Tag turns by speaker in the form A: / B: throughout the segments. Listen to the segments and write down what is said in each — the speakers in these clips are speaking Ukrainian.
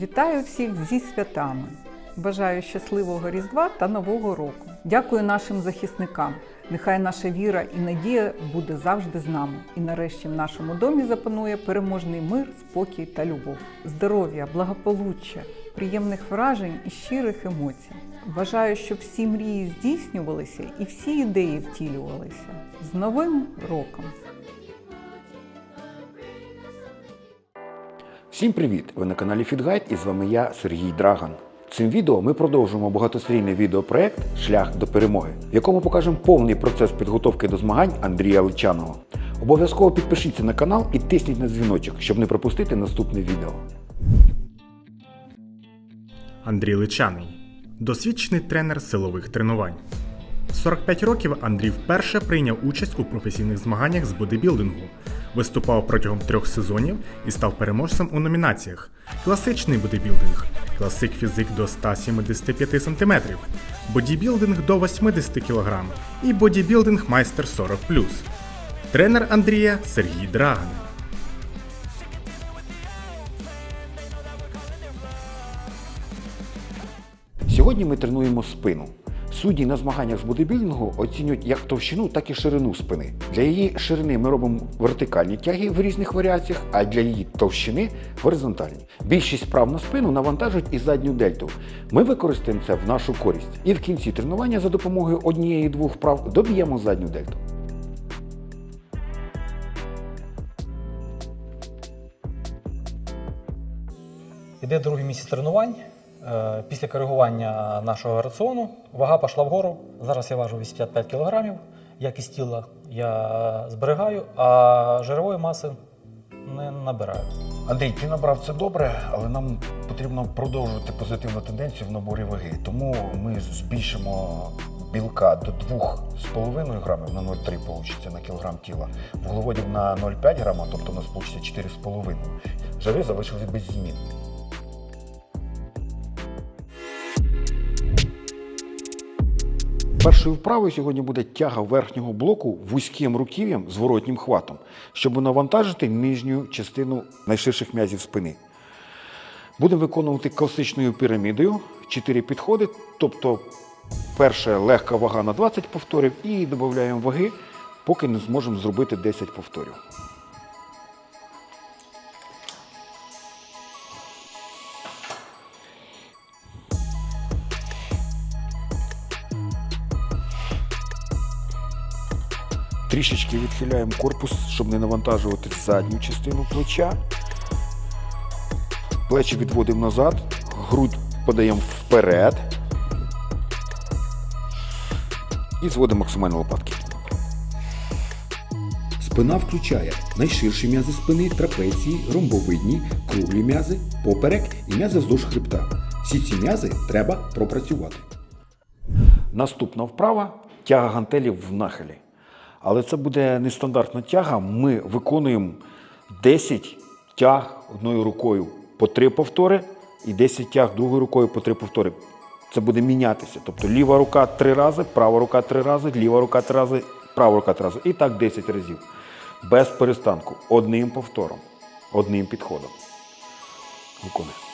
A: Вітаю всіх зі святами! Бажаю щасливого Різдва та Нового року. Дякую нашим захисникам. Нехай наша віра і надія буде завжди з нами. І нарешті в нашому домі запанує переможний мир, спокій та любов, здоров'я, благополуччя, приємних вражень і щирих емоцій. Бажаю, щоб всі мрії здійснювалися і всі ідеї втілювалися. З Новим роком!
B: Всім привіт! Ви на каналі FitGuide і з вами я, Сергій Драган. Цим відео ми продовжуємо багатосерійний відеопроект Шлях до перемоги, в якому покажемо повний процес підготовки до змагань Андрія Личаного. Обов'язково підпишіться на канал і тисніть на дзвіночок, щоб не пропустити наступне відео.
C: Андрій Личаний досвідчений тренер силових тренувань. В 45 років Андрій вперше прийняв участь у професійних змаганнях з бодибілдингу, виступав протягом трьох сезонів і став переможцем у номінаціях: класичний бодибілдинг, класик фізик до 175 см, бодібілдинг до 80 кг і бодібілдинг майстер 40 Тренер Андрія Сергій Драган.
B: Сьогодні ми тренуємо спину. Судді на змаганнях з бодибілдингу оцінюють як товщину, так і ширину спини. Для її ширини ми робимо вертикальні тяги в різних варіаціях, а для її товщини горизонтальні. Більшість вправ на спину навантажують і задню дельту. Ми використаємо це в нашу користь. І в кінці тренування за допомогою однієї-двох вправ доб'ємо задню дельту.
D: Іде другий місяць тренувань. Е, Після коригування нашого раціону вага пішла вгору. Зараз я важу 85 кг. Якість тіла я зберігаю, а жирової маси не набираю.
E: Андрій, ти набрав це добре, але нам потрібно продовжувати позитивну тенденцію в наборі ваги. Тому ми збільшимо білка до 2,5 грамів на 0,3 получиться на кілограм тіла, вуглеводів на 0,5 грама, тобто у нас получиться 4,5. Жири залишились без змін.
B: Першою вправою сьогодні буде тяга верхнього блоку вузьким руків'ям з воротнім хватом, щоб навантажити нижню частину найширших м'язів спини. Будемо виконувати класичною пірамідою 4 підходи, тобто перша легка вага на 20 повторів і додаємо ваги, поки не зможемо зробити 10 повторів. Трішечки відхиляємо корпус, щоб не навантажувати задню частину плеча. Плечі відводимо назад, грудь подаємо вперед. І зводимо максимально лопатки.
F: Спина включає найширші м'язи спини, трапеції, ромбовидні, круглі м'язи, поперек і м'язи вздовж хребта. Всі ці м'язи треба пропрацювати.
B: Наступна вправа тяга гантелів в нахилі. Але це буде нестандартна тяга. Ми виконуємо 10 тяг одною рукою по 3 повтори і 10 тяг другою рукою по 3 повтори. Це буде мінятися. Тобто ліва рука 3 рази, права рука 3 рази, ліва рука 3 рази, права рука 3 рази. І так 10 разів. Без перестанку. Одним повтором, одним підходом. Виконуємо.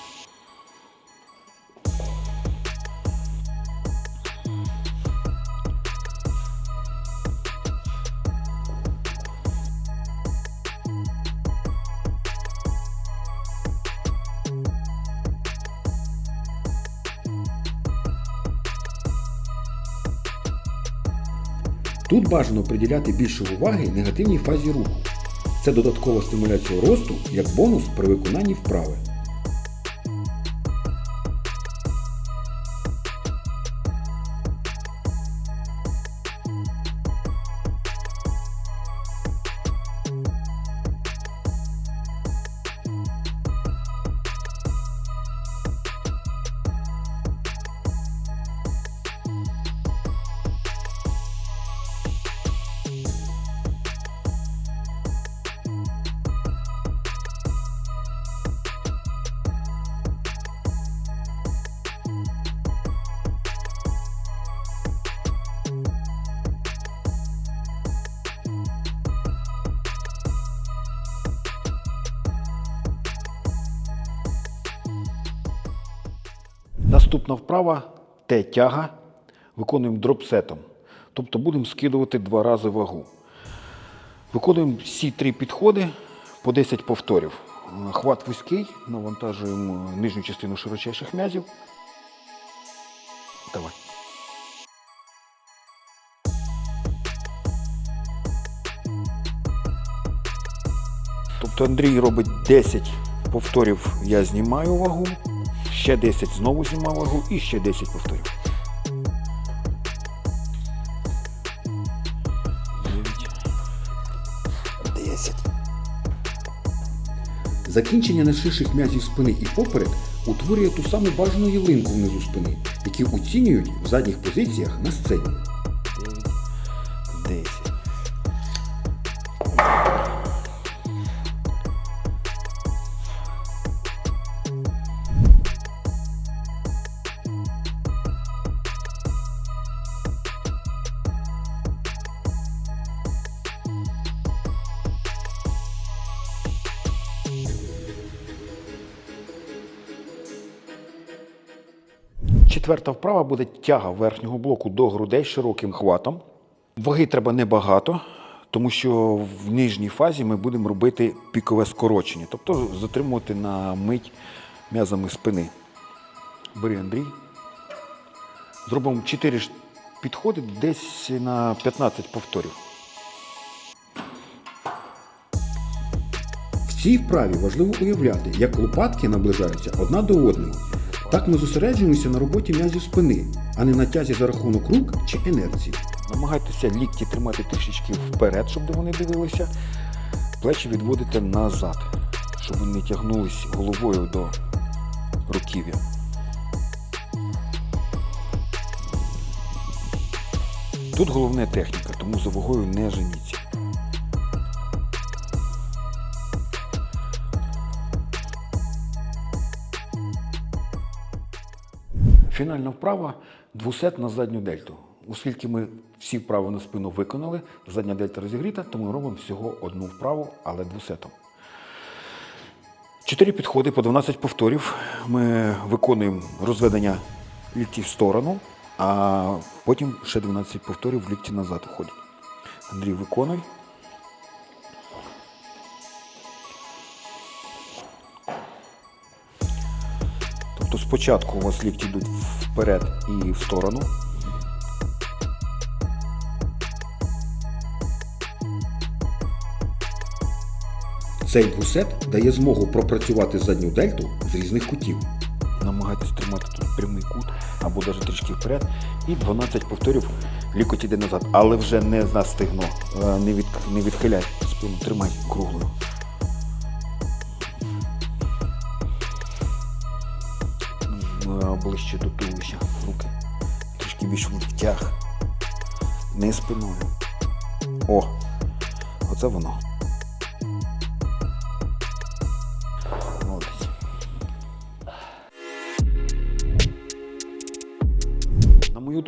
F: Тут бажано приділяти більше уваги негативній фазі руху. Це додаткова стимуляція росту як бонус при виконанні вправи.
B: Наступна вправа Т-тяга. Виконуємо дропсетом. Тобто будемо скидувати два рази вагу. Виконуємо всі три підходи по 10 повторів. Хват вузький, навантажуємо нижню частину широчайших м'язів. Давай. Тобто Андрій робить 10 повторів, я знімаю вагу, ще 10 знову знімав вагу і ще 10 повторів. 9, 10.
F: Закінчення найширших м'язів спини і поперек утворює ту саму бажану ялинку внизу спини, які оцінюють в задніх позиціях на сцені.
B: Четверта вправа буде тяга верхнього блоку до грудей широким хватом. Ваги треба небагато, тому що в нижній фазі ми будемо робити пікове скорочення, тобто затримувати на мить м'язами спини. Бери Андрій. Зробимо 4 підходи десь на 15 повторів.
F: В цій вправі важливо уявляти, як лопатки наближаються одна до одної. Так ми зосереджуємося на роботі м'язів спини, а не на тязі за рахунок рук чи інерції.
B: Намагайтеся лікті тримати трішечки вперед, щоб вони дивилися. Плечі відводите назад, щоб вони не тягнулись головою до руків'я. Тут головне техніка, тому за вагою не женіться. Фінальна вправа двусет на задню дельту. Оскільки ми всі вправи на спину виконали, задня дельта розігріта, то ми робимо всього одну вправу, але двусетом. Чотири підходи по 12 повторів. Ми виконуємо розведення лікті в сторону, а потім ще 12 повторів в лікті назад входять. Андрій, виконуй. Спочатку у вас лікті йдуть вперед і в сторону.
F: Цей двусет дає змогу пропрацювати задню дельту з різних кутів.
B: Намагайтесь тримати тут прямий кут або навіть трішки вперед. І 12 повторів лікоть іде назад, але вже не за стегно. Е, Не, від, не відхиляй спину, тримай круглою. Ближче до туловища руки. Трішки більш втяг. Не спиною. О! Оце воно.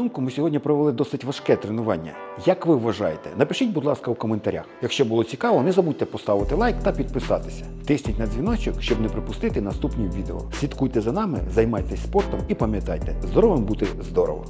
B: Думку, ми сьогодні провели досить важке тренування. Як ви вважаєте? Напишіть, будь ласка, у коментарях. Якщо було цікаво, не забудьте поставити лайк та підписатися. Тисніть на дзвіночок, щоб не пропустити наступні відео. Слідкуйте за нами, займайтесь спортом і пам'ятайте, здоровим бути здорово!